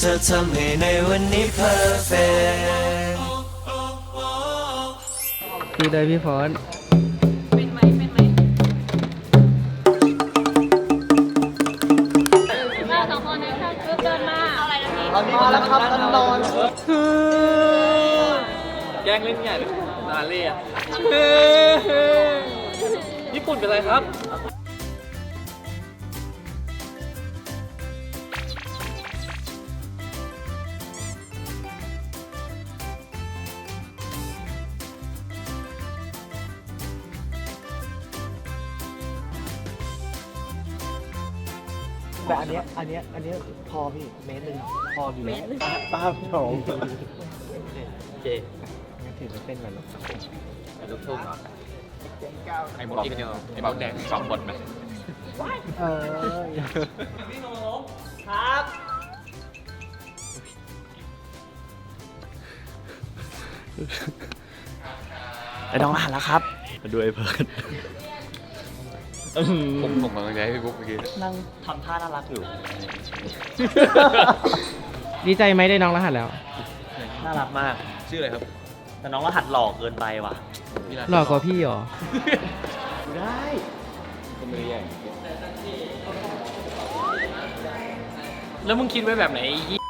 เธอทำให้ในวันนี้ perfect ดีเลยพี่ฟอนเป็นไหมเป็นไหมเราสองคนนะถ้าเดินมาเอาอะไรนะพี่มาแล้วครับตันนอน แกล้งเล่นใหญ่เลยนานเลยอะญี่ปุ่นเป็นไรครับ แต่อันเนี้ยอันเนี้ยอันเนี้ยพอพี่เมตรหนึ่งพออยู่เมตรหนึ่ง ป้าบสองเจงั้นถือว่าเป็นแบบลูกลูกทุ่งเหรอไอ้มดอีกเดียวไอ้บอกแดงสองบทไหมเออไอ้น้องอ่านแล้วครับ มาดูไอ้เพิร์ด ผมผมกำลังจะให้พี่บุ๊กเมื่อกี้นั่งทำท่าน่ารักอยู่ ดีใจไหมได้น้องรหัสแล้ว น่ารักมาก ชื่ออะไรครับแต่น้องรหัสหลอกเกินไปว่ะหลอกกว่าพี่เหรอ ได้ก็ไม่ได้แย่งแล้วมึงคิดไว้แบบไหนไอ้ยี่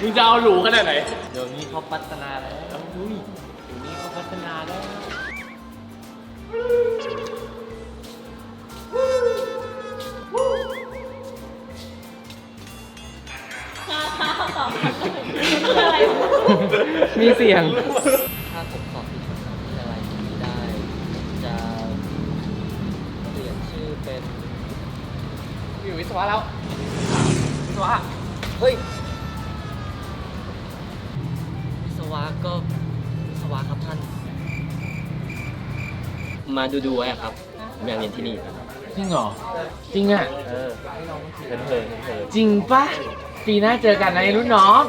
มึงจะเอาหรูขนาดไหน เดี๋ยวนี้เขาพัฒนาแล้วอุ้ยเดี๋ยวนี้เขาพัฒนาแล้ว อะไรมีเสียง ถ้าผมสอบติดมหาวิทยาลัยนี้ได้ จะเปลี่ยนชื่อเป็นอยู่วิศวะแล้ว วิศวะ เฮ้ย วิศวะก็วิศวะครับท่าน มาดูดูๆไว้อะครับผมอยากเรียนที่นี่ครับจริงเหรอ จริงอะ เออเถินเถินเถินจริงปะ ปีหน้าเจอกันนะไอ้รุ่นน้อง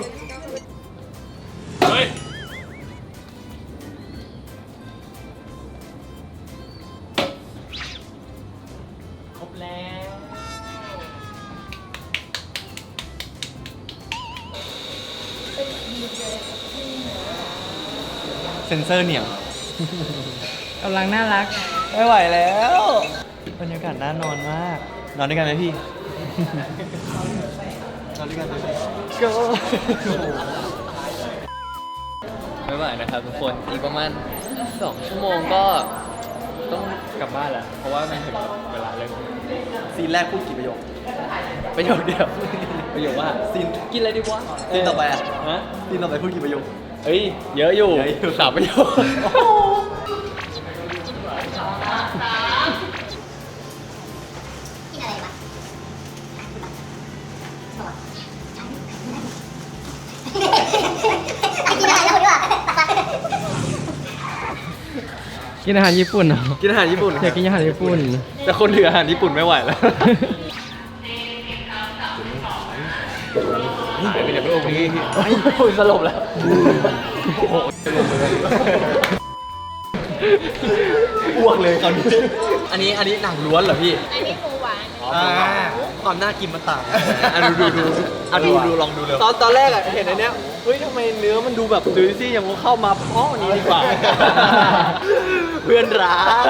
เฮ้ย ครบแล้ว เซนเซอร์เหนียวกำลังน่ารัก ไม่ไหวแล้ว บรรยากาศน่านอนมาก นอนด้วยกันไหมพี่ นอนด้วยกันไหมก็ไม่ไหวนะครับทุกคนอีกประมาณสองชั่วโมงก็ต้องกลับบ้านแล้วเพราะว่ามันถึงเวลาเลิกซีนแรกพูดกี่ประโยคประโยคเดียวประโยคว่าซีนกินอะไรดีวะซีนต่อไปอะฮะซีนต่อไปพูดกี่ประโยคเฮ้ยเยอะอยู่เยอะอยู่สามประโยค กินอาหารญี่ปุ่นเหรอกินอาหารญี่ปุ่นอยากกินอาหารญี่ปุ่น แต่คนถืออาหารญี่ปุ่นไม่ไหวแล้วหายไปจากโลกนี้โอ้ยสลบแล้วอ้วกเลยคราวนี้อันนี้อันนี้หนังล้วนเหรอพี่ อันนี้หมูหวานอ่าความน่ากินมันต่างอะดูดูดูอะดูดูลองดูเลยตอนตอนแรกอะเห็นอันเนี้ย เฮ้ยทำไมเนื้อมันดูแบบจุยซี่อย่างว่าเข้ามาเพราะอันนี้ดีกว่า เพื่อนรัก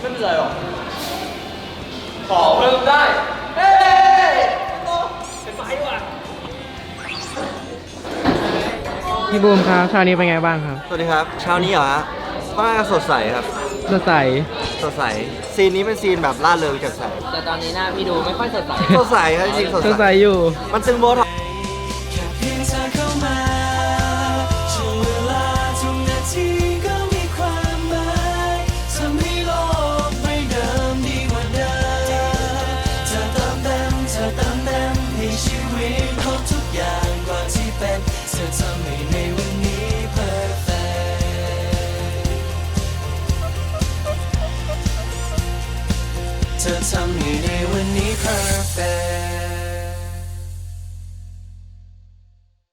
ไม่เป็นไรหรอก ขอเพิ่มได้ เฮ้ยเป็นไฟว่ะ พี่บูมครับเช้านี้เป็นไงบ้างครับสวัสดีครับ เช้านี้เหรอฮะค่อนข้างสดใสครับ สดใส สดใส ซีนนี้เป็นซีนแบบล่าเริงแจ่มใสแต่ตอนนี้หน้าพี่ดูไม่ค่อยสดใส สดใสครับจริงๆสดสดใสใสอยู่ มันตึงโบท็อกซ์ เธอทำให้ในวันนี้ perfect